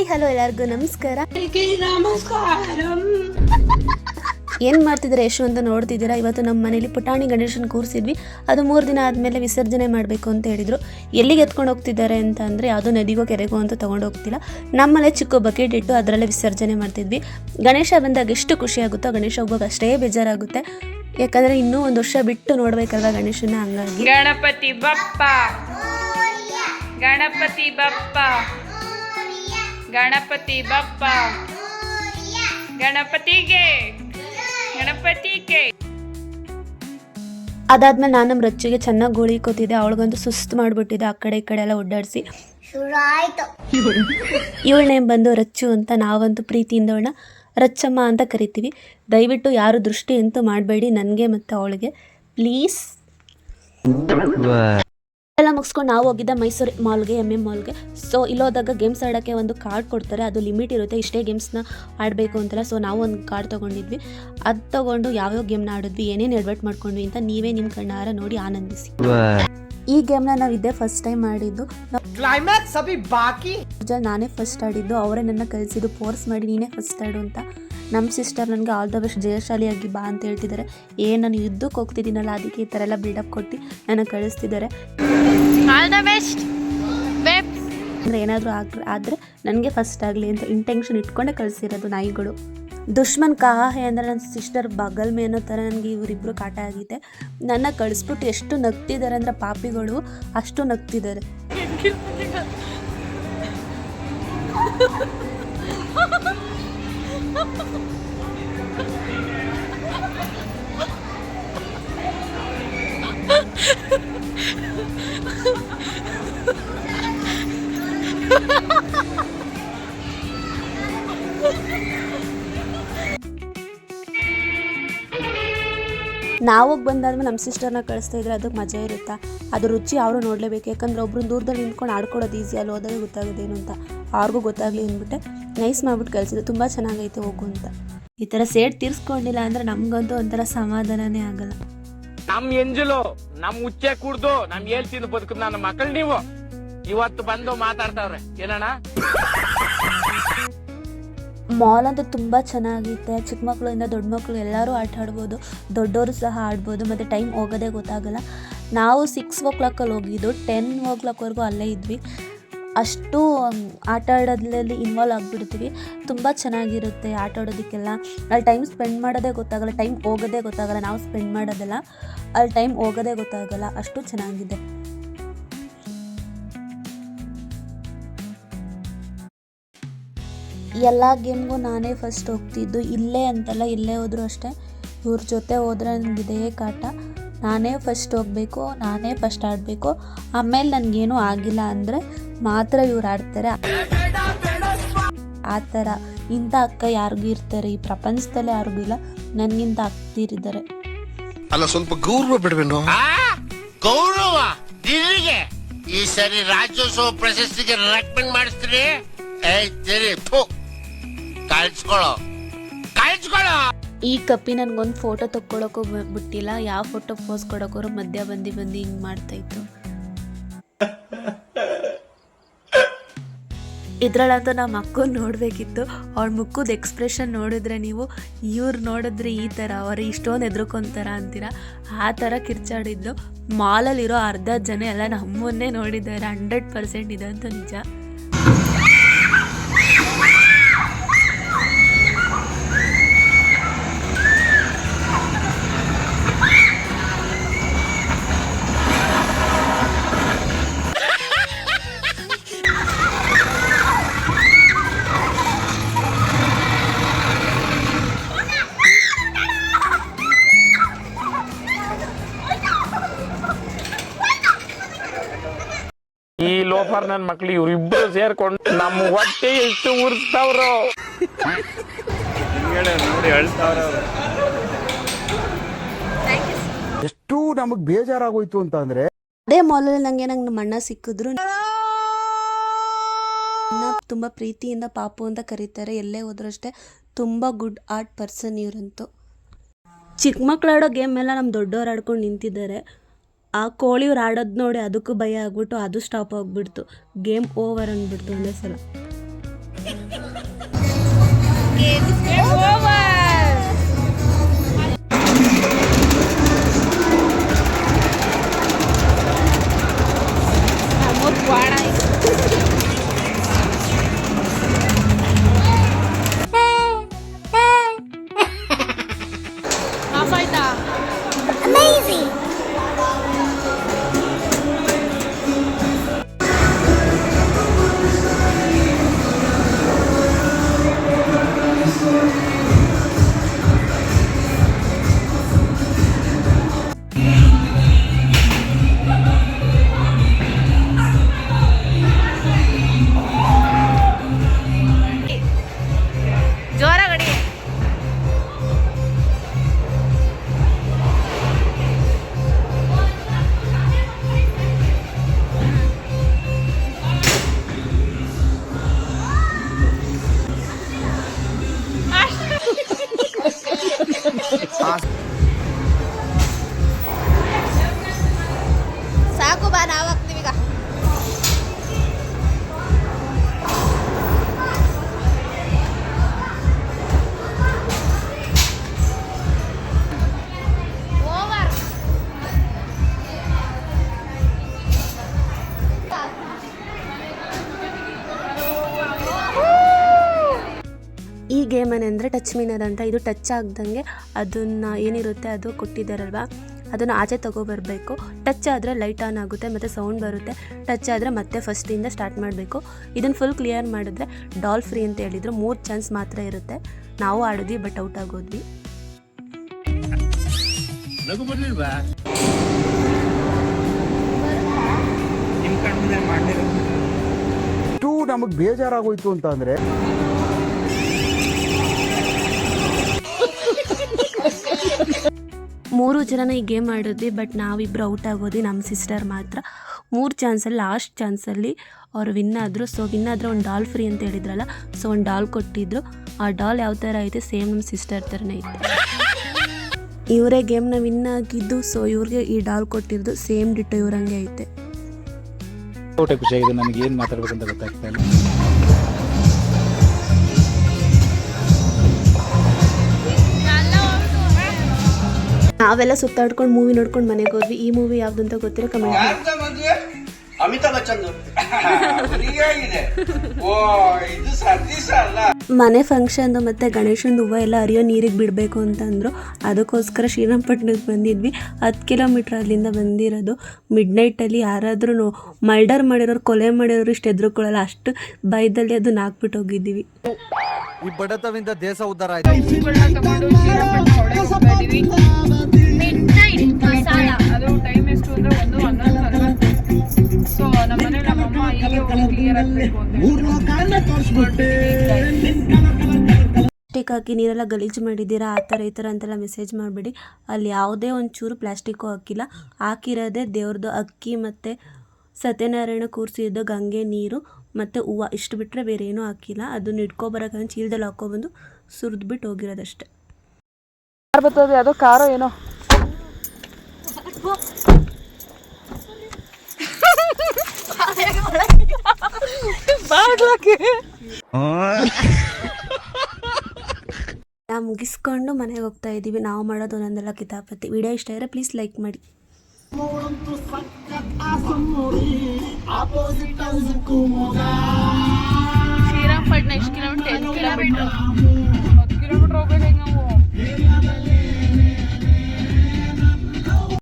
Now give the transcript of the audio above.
Hi hello ಎಲ್ಲರಿಗೂ ನಮಸ್ಕಾರ. ಏನ್ ಮಾಡ್ತಿದ್ರೆ ಯಶು ಅಂತ ನೋಡ್ತಿದ್ದೀರಾ? ಇವತ್ತು ನಮ್ಮ ಮನೇಲಿ ಪುಟಾಣಿ ಗಣೇಶನ್ ಕೂರಿಸಿದ್ವಿ. ಅದು ಮೂರು ದಿನ ಆದಮೇಲೆ ವಿಸರ್ಜನೆ ಮಾಡಬೇಕು ಅಂತ ಹೇಳಿದ್ರು. ಎಲ್ಲಿಗೆ ಎತ್ಕೊಂಡು ಹೋಗ್ತಿದ್ದಾರೆ ಅಂತ ಅಂದ್ರೆ ಯಾವುದೋ ನದಿಗೋ ಕೆರೆಗೋ ಅಂತ ತಗೊಂಡು ಹೋಗ್ತಿಲ್ಲ. ನಮ್ಮಲ್ಲೇ ಚಿಕ್ಕ ಬಕೆಟ್ ಇಟ್ಟು ಅದರಲ್ಲೇ ವಿಸರ್ಜನೆ ಮಾಡ್ತಿದ್ವಿ. ಗಣೇಶ ಬಂದಾಗ ಎಷ್ಟು ಖುಷಿ ಆಗುತ್ತೋ ಗಣೇಶ ಹೋಗುವಾಗ ಅಷ್ಟೇ ಬೇಜಾರಾಗುತ್ತೆ. ಯಾಕಂದ್ರೆ ಇನ್ನೂ ಒಂದು ವರ್ಷ ಬಿಟ್ಟು ನೋಡ್ಬೇಕಲ್ವ ಗಣೇಶನ ಹಂಗಾಗಿ. ಗಣಪತಿ ಬಪ್ಪ. ಗಣಪತಿ ಬಪ್ಪ. ಗಣಪತಿ ಬಪ್ಪ. ಗಣಪತಿಗೆ. ಗಣಪತಿಗೆ. ಅದಾದ್ಮೇಲೆ ನಾನು ನಮ್ಮ ರಚ್ಚಿಗೆ ಚೆನ್ನಾಗಿ ಗೋಳಿ ಕೂತಿದ್ದೆ. ಅವಳಿಗಂತೂ ಸುಸ್ತು ಮಾಡಿಬಿಟ್ಟಿದ್ದೆ. ಆ ಕಡೆ ಈ ಕಡೆ ಎಲ್ಲ ಓಡಾಡಿಸಿ ಇವಳ ನೇಮ್ ಬಂದು ರಚ್ಚು ಅಂತ ನಾವಂತೂ ಪ್ರೀತಿಯಿಂದ ಅವಳನ್ನ ರಚ್ಚಮ್ಮ ಅಂತ ಕರಿತೀವಿ. ದಯವಿಟ್ಟು ಯಾರು ದೃಷ್ಟಿ ಅಂತೂ ಮಾಡಬೇಡಿ. ನನಗೆ ಮತ್ತು ಅವಳಿಗೆ. ಪ್ಲೀಸ್. ಎಲ್ಲ ಮುಗಿಸ್ಕೊಂಡು ನಾವು ಹೋಗಿದ್ದೆ ಮೈಸೂರು ಮಾಲ್ಗೆ ಎಂ ಎಂ ಮಾಲ್ಗೆ. ಸೊ ಇಲ್ಲೋದಾಗ ಗೇಮ್ಸ್ ಆಡೋಕ್ಕೆ ಒಂದು ಕಾರ್ಡ್ ಕೊಡ್ತಾರೆ. ಅದು ಲಿಮಿಟ್ ಇರುತ್ತೆ. ಇಷ್ಟೇ ಗೇಮ್ಸ್ನ ಆಡಬೇಕು ಅಂತಲ್ಲ. ಸೊ ನಾವು ಒಂದು ಕಾರ್ಡ್ ತೊಗೊಂಡಿದ್ವಿ. ಅದು ತೊಗೊಂಡು ಯಾವ್ಯಾವ ಗೇಮ್ನ ಆಡಿದ್ವಿ ಏನೇನು ಎಡ್ವರ್ಟ್ ಮಾಡ್ಕೊಂಡ್ವಿ ಅಂತ ನೀವೇ ನಿಮ್ಮ ಕಣ್ಣಾರ ನೋಡಿ ಆನಂದಿಸಿ. ಈ ಗೇಮ್ನ ನಾವು ಇದೇ ಫಸ್ಟ್ ಟೈಮ್ ಆಡಿದ್ದು. ಬಾಕಿ. ನಾನೇ ಫಸ್ಟ್ ಆಡಿದ್ದು. ಅವರೇ ನನ್ನ ಕಲಿಸಿದ್ದು ಫೋರ್ಸ್ ಮಾಡಿ ನೀನೇ ಫಸ್ಟ್ ಆಡು ಅಂತ. ನಮ್ಮ ಸಿಸ್ಟರ್ ನನಗೆ ಆಲ್ ದ ಬೆಸ್ಟ್ ಜಯಶಾಲಿಯಾಗಿ ಬಾ ಅಂತ ಹೇಳ್ತಿದ್ದಾರೆ ಏನು ನಾನು ಯುದ್ಧಕ್ಕೆ ಹೋಗ್ತಿದ್ದೀನಲ್ಲ ಅದಕ್ಕೆ ಈ ಥರ ಎಲ್ಲ ಬಿಲ್ಡಪ್ ಕೊಟ್ಟು ನನ್ನ ಕಳಿಸ್ತಿದ್ದಾರೆ ಆಲ್ ದ ಬೆಸ್ಟ್ ಬೆಪ್ ಅಂದರೆ ಏನಾದರೂ ಆಗ ಆದರೆ ನನಗೆ ಫಸ್ಟ್ ಆಗಲಿ ಅಂತ ಇಂಟೆನ್ಷನ್ ಇಟ್ಕೊಂಡೇ ಕಳಿಸಿರೋದು ನಾಯಿಗಳು. ದುಶ್ಮನ್ ಕಾಹೆ ಅಂದರೆ ನನ್ನ ಸಿಸ್ಟರ್ ಬಗಲ್ ಮೇ ಅನ್ನೋ ಥರ ನನಗೆ ಇವರಿಬ್ಬರು ಕಾಟ ಆಗಿದೆ ನನ್ನ ಕಳಿಸ್ಬಿಟ್ಟು ಎಷ್ಟು ನಗ್ತಿದ್ದಾರೆ ಅಂದರೆ ಪಾಪಿಗಳು ಅಷ್ಟು ನಗ್ತಿದ್ದಾರೆ ನಾವೋಗಿ ಬಂದಾದ್ಮೇಲೆ ನಮ್ಮ ಸಿಸ್ಟರ್ನ ಕಳಿಸ್ತಾ ಇದ್ರೆ ಅದಕ್ಕೆ ಮಜಾ ಇರುತ್ತಾ? ಅದು ರುಚಿ ಅವರು ನೋಡಲೇಬೇಕು. ಯಾಕಂದ್ರೆ ಒಬ್ರು ದೂರದಲ್ಲಿ ನಿಂತ್ಕೊಂಡು ಆಡ್ಕೊಳ್ಳೋದು ಈಸಿ ಅಲ್ಲಿ ಹೋದಾಗ ಗೊತ್ತಾಗೋದೇನು ಅಂತ. ಅವ್ರಿಗೂ ಗೊತ್ತಾಗಲಿ ಅಂದ್ಬಿಟ್ಟೆ. ನೈಸ್ ಮಾಡ್ಬಿಟ್ಟು ಕಳಿಸಿದ್ರು ತುಂಬ ಚೆನ್ನಾಗೈತೆ ಹೋಗು ಅಂತ. ಈ ಥರ ಸೇಟ್ ತೀರ್ಸ್ಕೊಂಡಿಲ್ಲ ಅಂದರೆ ನಮಗಂತೂ ಒಂಥರ ಸಮಾಧಾನನೇ ಆಗಲ್ಲ. ನಮ್ ಎಂಜಲು ನಮ್ ಉಚ್ಚೆ ಕುಡ್ದು ನಮ್ ತಿಂದು ಬದುಕು ನನ್ನ ಮಕ್ಕಳು ನೀವು. ಇವತ್ತು ಬಂದು ಮಾತಾಡ್ತಾವ್ರೆ. ಏನಣ್ಣ? ಮಾಲ್ ಅಂತೂ ತುಂಬ ಚೆನ್ನಾಗಿತ್ತೆ ಚಿಕ್ಕ ಮಕ್ಕಳಿಂದ ದೊಡ್ಡ ಮಕ್ಕಳು ಎಲ್ಲರೂ ಆಟ ಆಡ್ಬೋದು. ದೊಡ್ಡವರು ಸಹ ಆಡ್ಬೋದು. ಮತ್ತು ಟೈಮ್ ಹೋಗೋದೇ ಗೊತ್ತಾಗಲ್ಲ. ನಾವು ಸಿಕ್ಸ್ ಓ ಕ್ಲಾಕಲ್ಲಿ ಹೋಗಿದ್ದು ಟೆನ್ ಓ ಕ್ಲಾಕ್ವರೆಗೂ ಅಲ್ಲೇ ಇದ್ವಿ. ಅಷ್ಟು ಆಟ ಆಡೋದ್ರಲ್ಲಿ ಇನ್ವಾಲ್ವ್ ಆಗಿಬಿಡ್ತೀವಿ. ತುಂಬ ಚೆನ್ನಾಗಿರುತ್ತೆ ಆಟ ಆಡೋದಕ್ಕೆಲ್ಲ. ಅಲ್ಲಿ ಟೈಮ್ ಸ್ಪೆಂಡ್ ಮಾಡೋದೇ ಗೊತ್ತಾಗಲ್ಲ ಟೈಮ್ ಹೋಗೋದೇ ಗೊತ್ತಾಗಲ್ಲ. ನಾವು ಸ್ಪೆಂಡ್ ಮಾಡೋದಲ್ಲ, ಅಲ್ಲಿ ಟೈಮ್ ಹೋಗೋದೇ ಗೊತ್ತಾಗಲ್ಲ. ಅಷ್ಟು ಚೆನ್ನಾಗಿದೆ. ಎಲ್ಲ ಗೇಮ್ಗೂ ನಾನೇ ಫಸ್ಟ್ ಹೋಗ್ತಿದ್ದು. ಇಲ್ಲೇ ಅಂತಲ್ಲ, ಇಲ್ಲೇ ಹೋದರೂ ಅಷ್ಟೇ. ಇವ್ರ ಜೊತೆ ಹೋದ್ರೆ ನನಗೆ ಇದೇ ಕಾಟ. ನಾನೇ ಫಸ್ಟ್ ಹೋಗಬೇಕು ನಾನೇ ಫಸ್ಟ್ ಆಡಬೇಕು. ಆಮೇಲೆ ನನಗೇನು ಆಗಿಲ್ಲ ಅಂದರೆ ಮಾತ್ರ ಇವ್ರು ಆಡ್ತಾರೆ. ಆ ಥರ ಇಂಥ ಅಕ್ಕ ಯಾರಿಗೂ ಇರ್ತಾರೆ ಈ ಪ್ರಪಂಚದಲ್ಲೇ ಯಾರಿಗೂ ಇಲ್ಲ ನನಗಿಂತ ಅಕ್ತಿರಿದ್ದಾರೆ ಅಲ್ಲ ಸ್ವಲ್ಪ ಗೌರವ ಬಿಡಬೇಕು ಗೌರವ ನಿನಗೆ ಈ ಸರಿ ರಾಜ್ಯೋತ್ಸವ ಪ್ರಶಸ್ತಿಗೆ ರೆಕಮೆಂಡ್ ಮಾಡಿಸ್ತೀನಿ. ಏಯ್ ಸರಿ ಥು. ಕಾಣಿಸ್ಕೊಳ್ಳೋ ಕಾಣಿಸ್ಕೊಳ್ಳೋ ಈ ಕಪ್ಪಿ ನನಗೊಂದು ಫೋಟೋ ತಕ್ಕೊಳಕ್ಕೂ ಬ- ಬಿಟ್ಟಿಲ್ಲ ಯಾವ ಫೋಟೋ ಪೋಸ್ ಕೊಡೋಕೋರು ಮಧ್ಯ ಬಂದು ಬಂದು ಹಿಂಗೆ ಮಾಡ್ತಾಯಿತ್ತು. ಇದ್ರಲ್ಲಂತೂ ನಮ್ಮ ಅಕ್ಕ ನೋಡಬೇಕಿತ್ತು. ಅವ್ಳ ಮುಖದ ಎಕ್ಸ್ಪ್ರೆಷನ್ ನೋಡಿದ್ರೆ ನೀವು, ಇವ್ರು ನೋಡಿದ್ರೆ ಈ ಥರ ಅವ್ರು ಇಷ್ಟೊಂದು ಎದ್ರುಕೊಂತಾರ ಅಂತೀರ? ಆ ಥರ ಕಿರ್ಚಾಡಿದ್ದು. ಮಾಲಲ್ಲಿರೋ ಅರ್ಧ ಜನ ಎಲ್ಲ ನಮ್ಮನ್ನೇ ನೋಡಿದ್ದಾರೆ. ಹಂಡ್ರೆಡ್ ಪರ್ಸೆಂಟ್ ಇದಂತೂ ನಿಜ. ಈ ನನ್ನ ನನ್ ಮಕ್ಳು ಇವ್ರಿಬ್ರು ಸೇರ್ಕೊಂಡು ನಮ್ಮ ಹೊಟ್ಟೆ ಎಷ್ಟು ಉರ್ಸ್ತಾವ್ರು ಎಷ್ಟು ನಮಗ್ ಬೇಜಾರಾಗೋಯ್ತು ಅಂತ ಅಂದ್ರೆ ಅದೇ ಮಾಲಲ್ಲಿ ನಂಗೆ ನಂಗೆ ನಮ್ಮ ಅಣ್ಣ ಸಿಕ್ಕಿದ್ರು. ತುಂಬಾ ತುಂಬ ಪ್ರೀತಿಯಿಂದ ಪಾಪು ಅಂತ ಕರೀತಾರೆ. ಎಲ್ಲೇ ಹೋದ್ರು ಅಷ್ಟೇ ತುಂಬ ಗುಡ್ ಆರ್ಟ್ ಪರ್ಸನ್ ಇವರಂತೂ. ಚಿಕ್ಕ ಮಕ್ಳು ಆಡೋ ಗೇಮ್ ಎಲ್ಲ ನಮ್ಮ ದೊಡ್ಡವ್ರು ಆಡ್ಕೊಂಡು ನಿಂತಿದ್ದಾರೆ. ಆ ಕೋಳಿ ಇವ್ರು ಆಡೋದು ನೋಡಿ ಅದಕ್ಕೂ ಭಯ ಆಗ್ಬಿಟ್ಟು ಅದು ಸ್ಟಾಪ್ ಆಗಿಬಿಡ್ತು. ಗೇಮ್ ಓವರ್ ಅಂದ್ಬಿಡ್ತು ಒಂದೇ ಸಲ. ಸಾಕು ಬಾ ನಾವು ಟಚ್ ಮೀನರ್ ಅಂತ ಇದು ಟಚ್ ಆಗ್ದಂಗೆ ಅದನ್ನು ಏನಿರುತ್ತೆ ಅದು ಕೊಟ್ಟಿದ್ದಾರಲ್ವ? ಅದನ್ನು ಆಚೆ ತಗೊಬರಬೇಕು. ಟಚ್ ಆದರೆ ಲೈಟ್ ಆನ್ ಆಗುತ್ತೆ ಮತ್ತು ಸೌಂಡ್ ಬರುತ್ತೆ. ಟಚ್ ಆದರೆ ಮತ್ತೆ ಫಸ್ಟಿಂದ ಸ್ಟಾರ್ಟ್ ಮಾಡಬೇಕು. ಇದನ್ನು ಫುಲ್ ಕ್ಲಿಯರ್ ಮಾಡಿದ್ರೆ ಡಾಲ್ ಫ್ರೀ ಅಂತ ಹೇಳಿದ್ರು. ಮೂರು ಚಾನ್ಸ್ ಮಾತ್ರ ಇರುತ್ತೆ. ನಾವು ಆಡಿದ್ವಿ ಬಟ್ ಔಟ್ ಆಗೋದ್ವಿ. ಇಷ್ಟು ನಮಗ್ ಬೇಜಾರಾಗೋಯ್ತು ಅಂತ ಅಂದ್ರೆ ಮೂರು ಜನ ಈ ಗೇಮ್ ಆಡಿದ್ವಿ ಬಟ್ ನಾವಿಬ್ಬರು ಔಟ್ ಆಗೋದು ನಮ್ಮ ಸಿಸ್ಟರ್ ಮಾತ್ರ. ಮೂರು ಚಾನ್ಸಲ್ಲಿ ಲಾಸ್ಟ್ ಚಾನ್ಸಲ್ಲಿ ಅವ್ರು ವಿನ್ ಆದರು. ಸೊ ವಿನ್ ಆದರೆ ಒಂದು ಡಾಲ್ ಫ್ರೀ ಅಂತ ಹೇಳಿದ್ರಲ್ಲ ಸೊ ಒಂದು ಡಾಲ್ ಕೊಟ್ಟಿದ್ರು. ಆ ಡಾಲ್ ಯಾವ ಥರ ಐತೆ ಸೇಮ್ ನಮ್ಮ ಸಿಸ್ಟರ್ ಥರನೇ ಐತೆ. ಇವರೇ ಗೇಮ್ನ ವಿನ್ ಆಗಿದ್ದು ಸೊ ಇವ್ರಿಗೆ ಈ ಡಾಲ್ ಕೊಟ್ಟಿರೋದು ಸೇಮ್ ಡಿಟ್ಟು ಇವ್ರಂಗೆ ಐತೆ. ನನಗೆ ಏನು ಮಾತಾಡ್ಬೇಕಂತ ಗೊತ್ತಾಗ್ತಾ ಇಲ್ಲ. ನಾವೆಲ್ಲ ಸುತ್ತಾಡ್ಕೊಂಡು ಮೂವಿ ನೋಡ್ಕೊಂಡು ಮನೆಗೆ ಹೋದ್ವಿ. ಈ ಮೂವಿ ಯಾವ್ದು ಅಂತ ಗೊತ್ತಿರೋ ಕಮೆಂಟ್ ಅಮಿತಾಬ್ ಬಚ್ಚನ್ ಓ ಇದು ಸತೀಶ ಅಲ್ಲ ಮನೆ ಫಂಕ್ಷನ್ ಮತ್ತು ಗಣೇಶಂದು ಹೂವು ಎಲ್ಲ ಹರಿಯೋ ನೀರಿಗೆ ಬಿಡಬೇಕು ಅಂತಂದರು ಅದಕ್ಕೋಸ್ಕರ ಶ್ರೀರಂಗಪಟ್ಟಣಕ್ಕೆ ಬಂದಿದ್ವಿ. ಹತ್ತು ಕಿಲೋಮೀಟ್ರ್ ಅಲ್ಲಿಂದ ಬಂದಿರೋದು. ಮಿಡ್ ನೈಟಲ್ಲಿ ಯಾರಾದ್ರೂ ಮರ್ಡರ್ ಮಾಡಿರೋರು ಕೊಲೆ ಮಾಡಿರೋರು ಇಷ್ಟು ಎದುರುಕೊಳ್ಳಲ್ಲ. ಅಷ್ಟು ಭಯದಲ್ಲಿ ಅದನ್ನ ನಾಕ್ಬಿಟ್ಟು ಹೋಗಿದ್ದೀವಿ. ಈ ಬಡತವಿಂದ ದೇಶ ಉದ್ಧಾರ ಆಯ್ತು. ನಮ್ಮ ಹೀಗೆ ಹೋಗಿ ಕ್ಲಿಯರ್ ಆಗಬೇಕು ಅಂತ ಪ್ಲಾಸ್ಟಿಕ್ ಹಾಕಿ ನೀರೆಲ್ಲ ಗಲೀಜು ಮಾಡಿದ್ದೀರಾ? ಆ ಥರ ಈ ಥರ ಅಂತೆಲ್ಲ ಮೆಸೇಜ್ ಮಾಡಬೇಡಿ. ಅಲ್ಲಿ ಯಾವುದೇ ಒಂದು ಚೂರು ಪ್ಲಾಸ್ಟಿಕ್ಕು ಹಾಕಿಲ್ಲ. ಹಾಕಿರೋದೇ ದೇವ್ರದ್ದು ಅಕ್ಕಿ ಮತ್ತು ಸತ್ಯನಾರಾಯಣ ಕೂರಿಸಿದ್ದ ಗಂಗೆ ನೀರು ಮತ್ತು ಹೂವು. ಇಷ್ಟು ಬಿಟ್ಟರೆ ಬೇರೆ ಏನೂ ಹಾಕಿಲ್ಲ. ಅದನ್ನ ಇಟ್ಕೊಬರೋಕೆ ಚೀಲದಲ್ಲಿ ಹಾಕೊಬಂದು ಸುರಿದ್ಬಿಟ್ಟು ಹೋಗಿರೋದಷ್ಟೇ. ಯಾರು ಬರ್ತದೆ? ಅದು ಕಾರೋ ಏನೋ? ನಾ ಮುಗಿಸ್ಕೊಂಡು ಮನೆಗೆ ಹೋಗ್ತಾ ಇದ್ದೀವಿ ನಾವು ಮಾಡೋದು ಒಂದೊಂದೆಲ್ಲ ಕಿತಾಪತಿ. ವಿಡಿಯೋ ಇಷ್ಟ ಇದ್ರೆ ಪ್ಲೀಸ್ ಲೈಕ್ ಮಾಡಿ. ಶ್ರೀರಾಮ್ ಪಟ್ನ ಎಷ್ಟು ಕಿಲೋಮೀಟರ್ ಕಿಲೋಮೀಟರ್ ಹತ್ತು ಹೋಗೋದು ಹೆಂಗೆ ನಾವು?